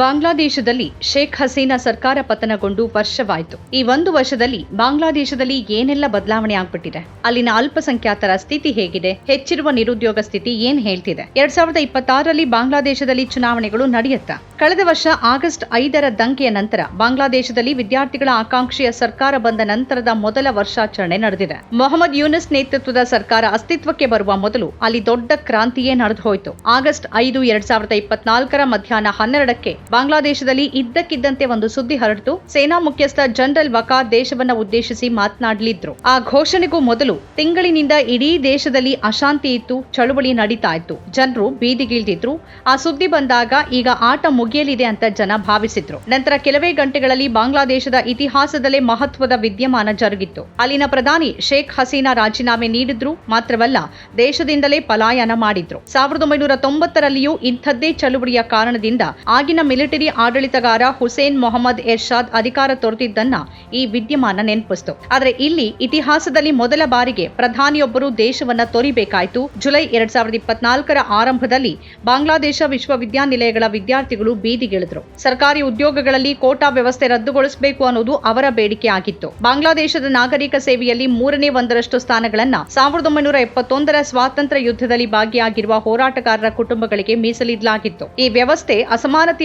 ಬಾಂಗ್ಲಾದೇಶದಲ್ಲಿ ಶೇಖ್ ಹಸೀನಾ ಸರ್ಕಾರ ಪತನಗೊಂಡು ವರ್ಷವಾಯಿತು. ಈ ಒಂದು ವರ್ಷದಲ್ಲಿ ಬಾಂಗ್ಲಾದೇಶದಲ್ಲಿ ಏನೆಲ್ಲ ಬದಲಾವಣೆ ಆಗ್ಬಿಟ್ಟಿದೆ? ಅಲ್ಲಿನ ಅಲ್ಪಸಂಖ್ಯಾತರ ಸ್ಥಿತಿ ಹೇಗಿದೆ? ಹೆಚ್ಚಿರುವ ನಿರುದ್ಯೋಗ ಸ್ಥಿತಿ ಏನ್ ಹೇಳ್ತಿದೆ? ಎರಡ್ ಸಾವಿರದ ಇಪ್ಪತ್ತಾರರಲ್ಲಿ ಬಾಂಗ್ಲಾದೇಶದಲ್ಲಿ ಚುನಾವಣೆಗಳು ನಡೆಯುತ್ತಾ? ಕಳೆದ ವರ್ಷ ಆಗಸ್ಟ್ ಐದರ ದಂಗೆಯ ನಂತರ ಬಾಂಗ್ಲಾದೇಶದಲ್ಲಿ ವಿದ್ಯಾರ್ಥಿಗಳ ಆಕಾಂಕ್ಷೆಯ ಸರ್ಕಾರ ಬಂದ ನಂತರದ ಮೊದಲ ವರ್ಷಾಚರಣೆ ನಡೆದಿದೆ. ಮೊಹಮ್ಮದ್ ಯೂನಿಸ್ ನೇತೃತ್ವದ ಸರ್ಕಾರ ಅಸ್ತಿತ್ವಕ್ಕೆ ಬರುವ ಮೊದಲು ಅಲ್ಲಿ ದೊಡ್ಡ ಕ್ರಾಂತಿಯೇ ನಡೆದು ಹೋಯಿತು ಆಗಸ್ಟ್ ಐದು, ಎರಡ್ ಸಾವಿರದ ಇಪ್ಪತ್ನಾಲ್ಕರ ಮಧ್ಯಾಹ್ನ ಹನ್ನೆರಡಕ್ಕೆ ಬಾಂಗ್ಲಾದೇಶದಲ್ಲಿ ಇದ್ದಕ್ಕಿದ್ದಂತೆ ಒಂದು ಸುದ್ದಿ ಹರಡಿತು. ಸೇನಾ ಮುಖ್ಯಸ್ಥ ಜನರಲ್ ವಕಾರ್ ದೇಶವನ್ನ ಉದ್ದೇಶಿಸಿ ಮಾತನಾಡಲಿದ್ರು. ಆ ಘೋಷಣೆಗೂ ಮೊದಲು ತಿಂಗಳಿನಿಂದ ಇಡೀ ದೇಶದಲ್ಲಿ ಅಶಾಂತಿ ಇತ್ತು, ಚಳುವಳಿ ನಡೀತಾ ಇತ್ತು. ಜನರು ಬೀದಿಗಿಳಿದಿದ್ರು. ಆ ಸುದ್ದಿ ಬಂದಾಗ ಈಗ ಆಟ ಮುಗಿಯಲಿದೆ ಅಂತ ಜನ ಭಾವಿಸಿದ್ರು. ನಂತರ ಕೆಲವೇ ಗಂಟೆಗಳಲ್ಲಿ ಬಾಂಗ್ಲಾದೇಶದ ಇತಿಹಾಸದಲ್ಲೇ ಮಹತ್ವದ ವಿದ್ಯಮಾನ ಜರುಗಿತ್ತು. ಅಲ್ಲಿನ ಪ್ರಧಾನಿ ಶೇಖ್ ಹಸೀನಾ ರಾಜೀನಾಮೆ ನೀಡಿದ್ರು. ಮಾತ್ರವಲ್ಲ, ದೇಶದಿಂದಲೇ ಪಲಾಯನ ಮಾಡಿದ್ರು. ಸಾವಿರದ ಒಂಬೈನೂರ ತೊಂಬತ್ತರಲ್ಲಿಯೂ ಇಂಥದ್ದೇ ಚಳುವಳಿಯ ಕಾರಣದಿಂದ ಆಗಿನ ಮಿಲಿಟರಿ ಆಡಳಿತಗಾರ ಹುಸೇನ್ ಮೊಹಮ್ಮದ್ ಎರ್ಷಾದ್ ಅಧಿಕಾರ ತೊರೆದಿದ್ದನ್ನ ಈ ವಿದ್ಯಮಾನ ನೆನಪಿಸ್ತು. ಆದ್ರೆ ಇಲ್ಲಿ ಇತಿಹಾಸದಲ್ಲಿ ಮೊದಲ ಬಾರಿಗೆ ಪ್ರಧಾನಿಯೊಬ್ಬರು ದೇಶವನ್ನ ತೊರಿಬೇಕಾಯಿತು. ಜುಲೈ ಎರಡ್ ಸಾವಿರದ ಇಪ್ಪತ್ನಾಲ್ಕರ ಆರಂಭದಲ್ಲಿ ಬಾಂಗ್ಲಾದೇಶ ವಿಶ್ವವಿದ್ಯಾನಿಲಯಗಳ ವಿದ್ಯಾರ್ಥಿಗಳು ಬೀದಿಗಿಳಿದ್ರು. ಸರ್ಕಾರಿ ಉದ್ಯೋಗಗಳಲ್ಲಿ ಕೋಟಾ ವ್ಯವಸ್ಥೆ ರದ್ದುಗೊಳಿಸಬೇಕು ಅನ್ನೋದು ಅವರ ಬೇಡಿಕೆ ಆಗಿತ್ತು. ಬಾಂಗ್ಲಾದೇಶದ ನಾಗರಿಕ ಸೇವೆಯಲ್ಲಿ ಮೂರನೇ ಒಂದರಷ್ಟು ಸ್ಥಾನಗಳನ್ನ ಸಾವಿರದ ಒಂಬೈನೂರ ಎಪ್ಪತ್ತೊಂದರ ಸ್ವಾತಂತ್ರ್ಯ ಯುದ್ಧದಲ್ಲಿ ಭಾಗಿಯಾಗಿರುವ ಹೋರಾಟಗಾರರ ಕುಟುಂಬಗಳಿಗೆ ಮೀಸಲಿಡಲಾಗಿತ್ತು. ಈ ವ್ಯವಸ್ಥೆ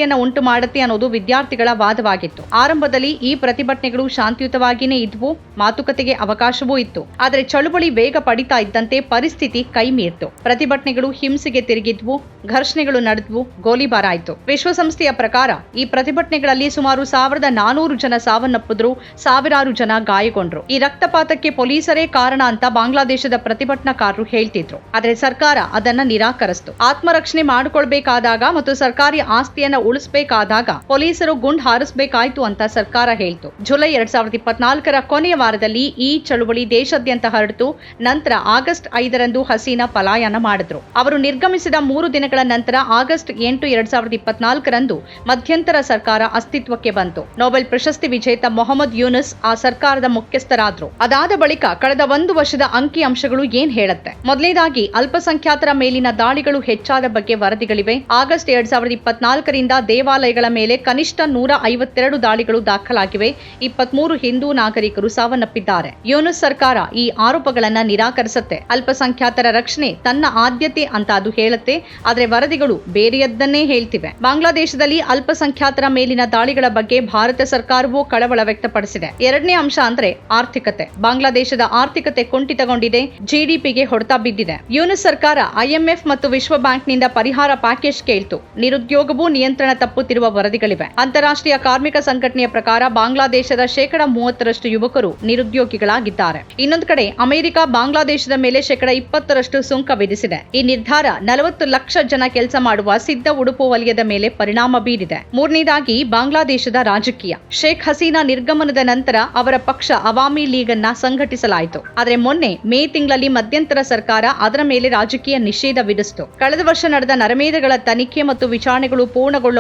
ಅಸಮಾನತೆಯನ್ನ ಉಂಟು ಮಾಡುತ್ತೆ ಅನ್ನೋದು ವಿದ್ಯಾರ್ಥಿಗಳ ವಾದವಾಗಿತ್ತು. ಆರಂಭದಲ್ಲಿ ಈ ಪ್ರತಿಭಟನೆಗಳು ಶಾಂತಿಯುತವಾಗಿಯೇ ಇದ್ವು, ಮಾತುಕತೆಗೆ ಅವಕಾಶವೂ ಇತ್ತು. ಆದರೆ ಚಳುವಳಿ ವೇಗ ಪಡಿತಾ ಇದ್ದಂತೆ ಪರಿಸ್ಥಿತಿ ಕೈಮೀರ್ತು. ಪ್ರತಿಭಟನೆಗಳು ಹಿಂಸೆಗೆ ತಿರುಗಿದ್ವು, ಘರ್ಷಣೆಗಳು ನಡೆದ್ವು, ಗೋಲಿಬಾರ ಆಯಿತು. ವಿಶ್ವಸಂಸ್ಥೆಯ ಪ್ರಕಾರ ಈ ಪ್ರತಿಭಟನೆಗಳಲ್ಲಿ ಸುಮಾರು ಸಾವಿರದ ನಾನೂರು ಜನ ಸಾವನ್ನಪ್ಪಿದ್ರು, ಸಾವಿರಾರು ಜನ ಗಾಯಗೊಂಡ್ರು. ಈ ರಕ್ತಪಾತಕ್ಕೆ ಪೊಲೀಸರೇ ಕಾರಣ ಅಂತ ಬಾಂಗ್ಲಾದೇಶದ ಪ್ರತಿಭಟನಾಕಾರರು ಹೇಳ್ತಿದ್ರು. ಆದರೆ ಸರ್ಕಾರ ಅದನ್ನ ನಿರಾಕರಿಸಿತು. ಆತ್ಮರಕ್ಷಣೆ ಮಾಡಿಕೊಳ್ಬೇಕಾದಾಗ ಮತ್ತು ಸರ್ಕಾರಿ ಆಸ್ತಿಯನ್ನ ಉಳಿಸಬೇಕಾದಾಗ ಪೊಲೀಸರು ಗುಂಡ್ ಹಾರಿಸಬೇಕಾಯ್ತು ಅಂತ ಸರ್ಕಾರ ಹೇಳಿತು. ಜುಲೈ ಎರಡ್ ಸಾವಿರದ ಕೊನೆಯ ವಾರದಲ್ಲಿ ಈ ಚಳುವಳಿ ದೇಶಾದ್ಯಂತ ಹರಡಿತು. ನಂತರ ಆಗಸ್ಟ್ ಐದರಂದು ಹಸೀನಾ ಪಲಾಯನ ಮಾಡಿದ್ರು. ಅವರು ನಿರ್ಗಮಿಸಿದ ಮೂರು ದಿನಗಳ ನಂತರ ಆಗಸ್ಟ್ ಎಂಟು ಎರಡ್ ಸಾವಿರದ ಮಧ್ಯಂತರ ಸರ್ಕಾರ ಅಸ್ತಿತ್ವಕ್ಕೆ ಬಂತು. ನೊಬೆಲ್ ಪ್ರಶಸ್ತಿ ವಿಜೇತ ಮೊಹಮ್ಮದ್ ಯೂನಿಸ್ ಆ ಸರ್ಕಾರದ ಮುಖ್ಯಸ್ಥರಾದ್ರು. ಅದಾದ ಬಳಿಕ ಕಳೆದ ಒಂದು ವರ್ಷದ ಅಂಕಿ ಅಂಶಗಳು ಏನ್ ಹೇಳುತ್ತೆ? ಮೊದಲನೇದಾಗಿ, ಅಲ್ಪಸಂಖ್ಯಾತರ ಮೇಲಿನ ದಾಳಿಗಳು ಹೆಚ್ಚಾದ ಬಗ್ಗೆ ವರದಿಗಳಿವೆ. ಆಗಸ್ಟ್ ಎರಡ್ ಸಾವಿರದ ಇಪ್ಪತ್ನಾಲ್ಕರಿಂದ ದೇವಾಲಯಗಳ ಮೇಲೆ ಕನಿಷ್ಠ ನೂರ ಐವತ್ತೆರಡು ದಾಳಿಗಳು ದಾಖಲಾಗಿವೆ. ಇಪ್ಪತ್ಮೂರು ಹಿಂದೂ ನಾಗರಿಕರು ಸಾವನ್ನಪ್ಪಿದ್ದಾರೆ. ಯೂನಿಸ್ ಸರ್ಕಾರ ಈ ಆರೋಪಗಳನ್ನು ನಿರಾಕರಿಸುತ್ತೆ. ಅಲ್ಪಸಂಖ್ಯಾತರ ರಕ್ಷಣೆ ತನ್ನ ಆದ್ಯತೆ ಅಂತ ಅದು ಹೇಳುತ್ತೆ. ಆದರೆ ವರದಿಗಳು ಬೇರೆಯದ್ದನ್ನೇ ಹೇಳ್ತಿವೆ. ಬಾಂಗ್ಲಾದೇಶದಲ್ಲಿ ಅಲ್ಪಸಂಖ್ಯಾತರ ಮೇಲಿನ ದಾಳಿಗಳ ಬಗ್ಗೆ ಭಾರತ ಸರ್ಕಾರವೂ ಕಳವಳ ವ್ಯಕ್ತಪಡಿಸಿದೆ. ಎರಡನೇ ಅಂಶ ಅಂದ್ರೆ ಆರ್ಥಿಕತೆ. ಬಾಂಗ್ಲಾದೇಶದ ಆರ್ಥಿಕತೆ ಕುಂಠಿತಗೊಂಡಿದೆ, ಜಿಡಿಪಿಗೆ ಹೊಡೆತ ಬಿದ್ದಿದೆ. ಯೂನಿಸ್ ಸರ್ಕಾರ ಐಎಂಎಫ್ ಮತ್ತು ವಿಶ್ವ ಬ್ಯಾಂಕ್ನಿಂದ ಪರಿಹಾರ ಪ್ಯಾಕೇಜ್ ಕೇಳ್ತು. ನಿರುದ್ಯೋಗವೂ ನಿಯಂತ್ರಣ ತಪ್ಪುತ್ತಿರುವ ವರದಿಗಳಿವೆ. ಅಂತಾರಾಷ್ಟ್ರೀಯ ಕಾರ್ಮಿಕ ಸಂಘಟನೆಯ ಪ್ರಕಾರ ಬಾಂಗ್ಲಾದೇಶದ ಶೇಕಡ ಮೂವತ್ತರಷ್ಟು ಯುವಕರು ನಿರುದ್ಯೋಗಿಗಳಾಗಿದ್ದಾರೆ. ಇನ್ನೊಂದು ಕಡೆ ಅಮೆರಿಕ ಬಾಂಗ್ಲಾದೇಶದ ಮೇಲೆ ಶೇಕಡ ಇಪ್ಪತ್ತರಷ್ಟು ಸುಂಕ ವಿಧಿಸಿದೆ. ಈ ನಿರ್ಧಾರ ನಲವತ್ತು ಲಕ್ಷ ಜನ ಕೆಲಸ ಮಾಡುವ ಸಿದ್ಧ ಉಡುಪು ವಲಯದ ಮೇಲೆ ಪರಿಣಾಮ ಬೀರಿದೆ. ಮೂರನೇದಾಗಿ ಬಾಂಗ್ಲಾದೇಶದ ರಾಜಕೀಯ. ಶೇಖ್ ಹಸೀನಾ ನಿರ್ಗಮನದ ನಂತರ ಅವರ ಪಕ್ಷ ಅವಾಮಿ ಲೀಗ್ ಅನ್ನ ಸಂಘಟಿಸಲಾಯಿತು. ಆದರೆ ಮೊನ್ನೆ ಮೇ ತಿಂಗಳಲ್ಲಿ ಮಧ್ಯಂತರ ಸರ್ಕಾರ ಅದರ ಮೇಲೆ ರಾಜಕೀಯ ನಿಷೇಧ ವಿಧಿಸಿತು. ಕಳೆದ ವರ್ಷ ನಡೆದ ನರಮೇಧಗಳ ತನಿಖೆ ಮತ್ತು ವಿಚಾರಣೆಗಳು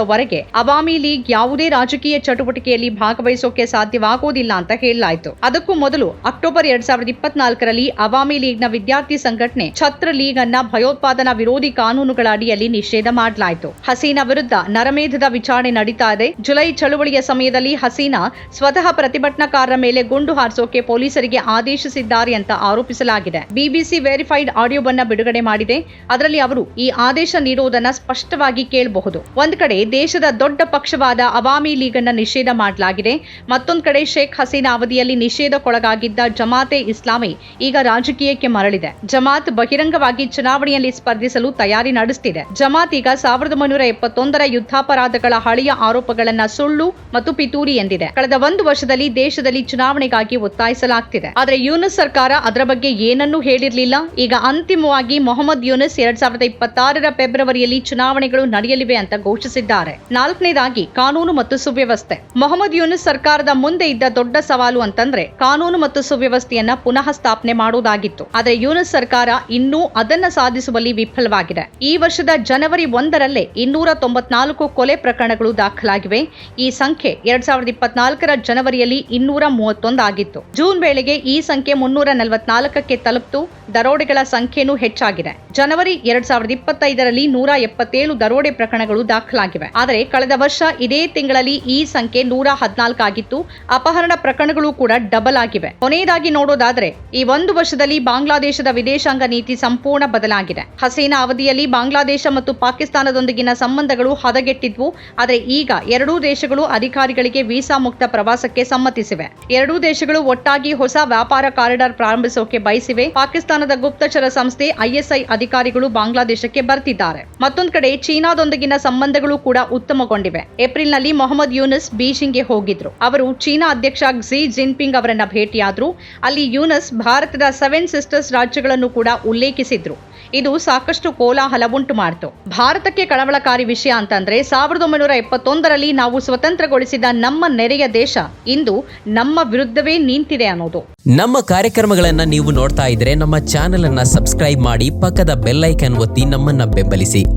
ಪೂರ್ಣಗೊಳ್ಳುವವರೆಗೆ ಅವಾಮಿ ಲೀಗ್ ಯಾವುದೇ ರಾಜಕೀಯ ಚಟುವಟಿಕೆಯಲ್ಲಿ ಭಾಗವಹಿಸೋಕೆ ಸಾಧ್ಯವಾಗುವುದಿಲ್ಲ ಅಂತ ಹೇಳಲಾಯಿತು. ಅದಕ್ಕೂ ಮೊದಲು ಅಕ್ಟೋಬರ್ ಎರಡ್ ಸಾವಿರದ ಇಪ್ಪತ್ನಾಲ್ಕರಲ್ಲಿ ಅವಾಮಿ ಲೀಗ್ನ ವಿದ್ಯಾರ್ಥಿ ಸಂಘಟನೆ ಛತ್ರ ಲೀಗ್ ಅನ್ನ ಭಯೋತ್ಪಾದನಾ ವಿರೋಧಿ ಕಾನೂನುಗಳ ಅಡಿಯಲ್ಲಿ ನಿಷೇಧ ಮಾಡಲಾಯಿತು. ಹಸೀನಾ ವಿರುದ್ಧ ನರಮೇಧದ ವಿಚಾರಣೆ ನಡೀತಾ ಇದೆ. ಜುಲೈ ಚಳುವಳಿಯ ಸಮಯದಲ್ಲಿ ಹಸೀನಾ ಸ್ವತಃ ಪ್ರತಿಭಟನಾಕಾರರ ಮೇಲೆ ಗುಂಡು ಹಾರಿಸೋಕೆ ಪೊಲೀಸರಿಗೆ ಆದೇಶಿಸಿದ್ದಾರೆ ಅಂತ ಆರೋಪಿಸಲಾಗಿದೆ. ಬಿಬಿಸಿ ವೆರಿಫೈಡ್ ಆಡಿಯೋವನ್ನ ಬಿಡುಗಡೆ ಮಾಡಿದೆ. ಅದರಲ್ಲಿ ಅವರು ಈ ಆದೇಶ ನೀಡುವುದನ್ನ ಸ್ಪಷ್ಟವಾಗಿ ಕೇಳಬಹುದು. ಒಂದ್ ಕಡೆ ದೇಶದ ದೊಡ್ಡ ಪಕ್ಷವಾದ ಅವಾಮಿ ಲೀಗ್ ಅನ್ನು ನಿಷೇಧ ಮಾಡಲಾಗಿದೆ. ಮತ್ತೊಂದು ಕಡೆ ಶೇಖ್ ಹಸೀನಾ ಅವಧಿಯಲ್ಲಿ ನಿಷೇಧಕ್ಕೊಳಗಾಗಿದ್ದ ಜಮಾತೆ ಇಸ್ಲಾಮಿ ಈಗ ರಾಜಕೀಯಕ್ಕೆ ಮರಳಿದೆ. ಜಮಾತ್ ಬಹಿರಂಗವಾಗಿ ಚುನಾವಣೆಯಲ್ಲಿ ಸ್ಪರ್ಧಿಸಲು ತಯಾರಿ ನಡೆಸುತ್ತಿದೆ ಜಮಾತ್ ಈಗ ಸಾವಿರದ ಒಂಬೈನೂರ ಎಪ್ಪತ್ತೊಂದರ ಯುದ್ಧಾಪರಾಧಗಳ ಹಳೆಯ ಆರೋಪಗಳನ್ನ ಸುಳ್ಳು ಮತ್ತು ಪಿತೂರಿ ಎಂದಿದೆ. ಕಳೆದ ಒಂದು ವರ್ಷದಲ್ಲಿ ದೇಶದಲ್ಲಿ ಚುನಾವಣೆಗಾಗಿ ಒತ್ತಾಯಿಸಲಾಗ್ತಿದೆ. ಆದರೆ ಯೂನಸ್ ಸರ್ಕಾರ ಅದರ ಬಗ್ಗೆ ಏನನ್ನೂ ಹೇಳಿರಲಿಲ್ಲ. ಈಗ ಅಂತಿಮವಾಗಿ ಮೊಹಮ್ಮದ್ ಯೂನಸ್ ಎರಡ್ ಸಾವಿರದ ಇಪ್ಪತ್ತಾರರ ಫೆಬ್ರವರಿಯಲ್ಲಿ ಚುನಾವಣೆಗಳು ನಡೆಯಲಿವೆ ಅಂತ ಘೋಷಿಸಿದ್ದಾರೆ. ನಾಲ್ಕನೇದಾಗಿ, ಕಾನೂನು ಮತ್ತು ಸುವ್ಯವಸ್ಥೆ. ಮೊಹಮ್ಮದ್ ಯೂನಿಸ್ ಸರ್ಕಾರದ ಮುಂದೆ ಇದ್ದ ದೊಡ್ಡ ಸವಾಲು ಅಂತಂದ್ರೆ, ಕಾನೂನು ಮತ್ತು ಸುವ್ಯವಸ್ಥೆಯನ್ನ ಪುನಃ ಸ್ಥಾಪನೆ ಮಾಡುವುದಾಗಿತ್ತು. ಆದರೆ ಯೂನಿಸ್ ಸರ್ಕಾರ ಇನ್ನೂ ಅದನ್ನ ಸಾಧಿಸುವಲ್ಲಿ ವಿಫಲವಾಗಿದೆ. ಈ ವರ್ಷದ ಜನವರಿ ಒಂದರಲ್ಲೇ ಇನ್ನೂರ ತೊಂಬತ್ನಾಲ್ಕು ಕೊಲೆ ಪ್ರಕರಣಗಳು ದಾಖಲಾಗಿವೆ. ಈ ಸಂಖ್ಯೆ ಎರಡ್ ಸಾವಿರದ ಇಪ್ಪತ್ನಾಲ್ಕರ ಜನವರಿಯಲ್ಲಿ ಇನ್ನೂರ ಮೂವತ್ತೊಂದು ಆಗಿತ್ತು. ಜೂನ್ ವೇಳೆಗೆ ಈ ಸಂಖ್ಯೆ ಮುನ್ನೂರ ನಲವತ್ನಾಲ್ಕಕ್ಕೆ ತಲುಪಿತು. ದರೋಡೆಗಳ ಸಂಖ್ಯೆನೂ ಹೆಚ್ಚಾಗಿದೆ. ಜನವರಿ ಎರಡ್ ಸಾವಿರದ ಇಪ್ಪತ್ತೈದರಲ್ಲಿ ನೂರ ಎಪ್ಪತ್ತೇಳು ದರೋಡೆ ಪ್ರಕರಣಗಳು ದಾಖಲಾಗಿವೆ. ಆದರೆ ಕಳೆದ ವರ್ಷ ಇದೇ ತಿಂಗಳಲ್ಲಿ ಈ ಸಂಖ್ಯೆ ನೂರ ಹದಿನಾಲ್ಕಾಗಿತ್ತು ಅಪಹರಣ ಪ್ರಕರಣಗಳು ಕೂಡ ಡಬಲ್ ಆಗಿವೆ. ಕೊನೆಯದಾಗಿ ನೋಡೋದಾದ್ರೆ, ಈ ಒಂದು ವರ್ಷದಲ್ಲಿ ಬಾಂಗ್ಲಾದೇಶದ ವಿದೇಶಾಂಗ ನೀತಿ ಸಂಪೂರ್ಣ ಬದಲಾಗಿದೆ. ಹಸೀನಾ ಅವಧಿಯಲ್ಲಿ ಬಾಂಗ್ಲಾದೇಶ ಮತ್ತು ಪಾಕಿಸ್ತಾನದೊಂದಿಗಿನ ಸಂಬಂಧಗಳು ಹದಗೆಟ್ಟಿದ್ವು. ಆದರೆ ಈಗ ಎರಡೂ ದೇಶಗಳು ಅಧಿಕಾರಿಗಳಿಗೆ ವೀಸಾ ಮುಕ್ತ ಪ್ರವಾಸಕ್ಕೆ ಸಮ್ಮತಿಸಿವೆ. ಎರಡೂ ದೇಶಗಳು ಒಟ್ಟಾಗಿ ಹೊಸ ವ್ಯಾಪಾರ ಕಾರಿಡಾರ್ ಪ್ರಾರಂಭಿಸೋಕೆ ಬಯಸಿವೆ. ಪಾಕಿಸ್ತಾನದ ಗುಪ್ತಚರ ಸಂಸ್ಥೆ ಐಎಸ್ಐ ಅಧಿಕಾರಿಗಳು ಬಾಂಗ್ಲಾದೇಶಕ್ಕೆ ಬರ್ತಿದ್ದಾರೆ. ಮತ್ತೊಂದು ಕಡೆ ಚೀನಾದೊಂದಿಗಿನ ಸಂಬಂಧಗಳು ಕೂಡ ಉತ್ತಮಗೊಂಡಿವೆ. ಏಪ್ರಿಲ್ನಲ್ಲಿ ಮೊಹಮ್ಮದ್ ಯೂನಸ್ ಬೀಜಿಂಗ್ಗೆ ಹೋಗಿದ್ರು. ಅವರು ಚೀನಾ ಅಧ್ಯಕ್ಷ ಕ್ಸಿ ಜಿನ್ಪಿಂಗ್ ಅವರನ್ನ ಭೇಟಿಯಾದ್ರು. ಅಲ್ಲಿ ಯೂನಸ್ ಭಾರತದ ಸೆವೆನ್ ಸಿಸ್ಟರ್ಸ್ ರಾಜ್ಯಗಳನ್ನು ಕೂಡ ಉಲ್ಲೇಖಿಸಿದ್ರು. ಇದು ಸಾಕಷ್ಟು ಕೋಲಾಹಲ ಉಂಟು ಮಾಡಿತು. ಭಾರತಕ್ಕೆ ಕಳವಳಕಾರಿ ವಿಷಯ ಅಂತಂದ್ರೆ, ಸಾವಿರದ ಒಂಬೈನೂರ ಎಪ್ಪತ್ತೊಂದರಲ್ಲಿ ನಾವು ಸ್ವತಂತ್ರಗೊಳಿಸಿದ ನಮ್ಮ ನೆರೆಯ ದೇಶ. ಇಂದು ನಮ್ಮ ವಿರುದ್ಧವೇ ನಿಂತಿದೆ ಅನ್ನೋದು. ನಮ್ಮ ಕಾರ್ಯಕ್ರಮಗಳನ್ನ ನೀವು ನೋಡ್ತಾ ಇದ್ರೆ ನಮ್ಮ ಚಾನೆಲ್ ಅನ್ನ ಸಬ್ಸ್ಕ್ರೈಬ್ ಮಾಡಿ ಪಕ್ಕದ ಬೆಲ್ಲೈಕನ್ ಒತ್ತಿ ನಮ್ಮನ್ನ ಬೆಂಬಲಿಸಿ.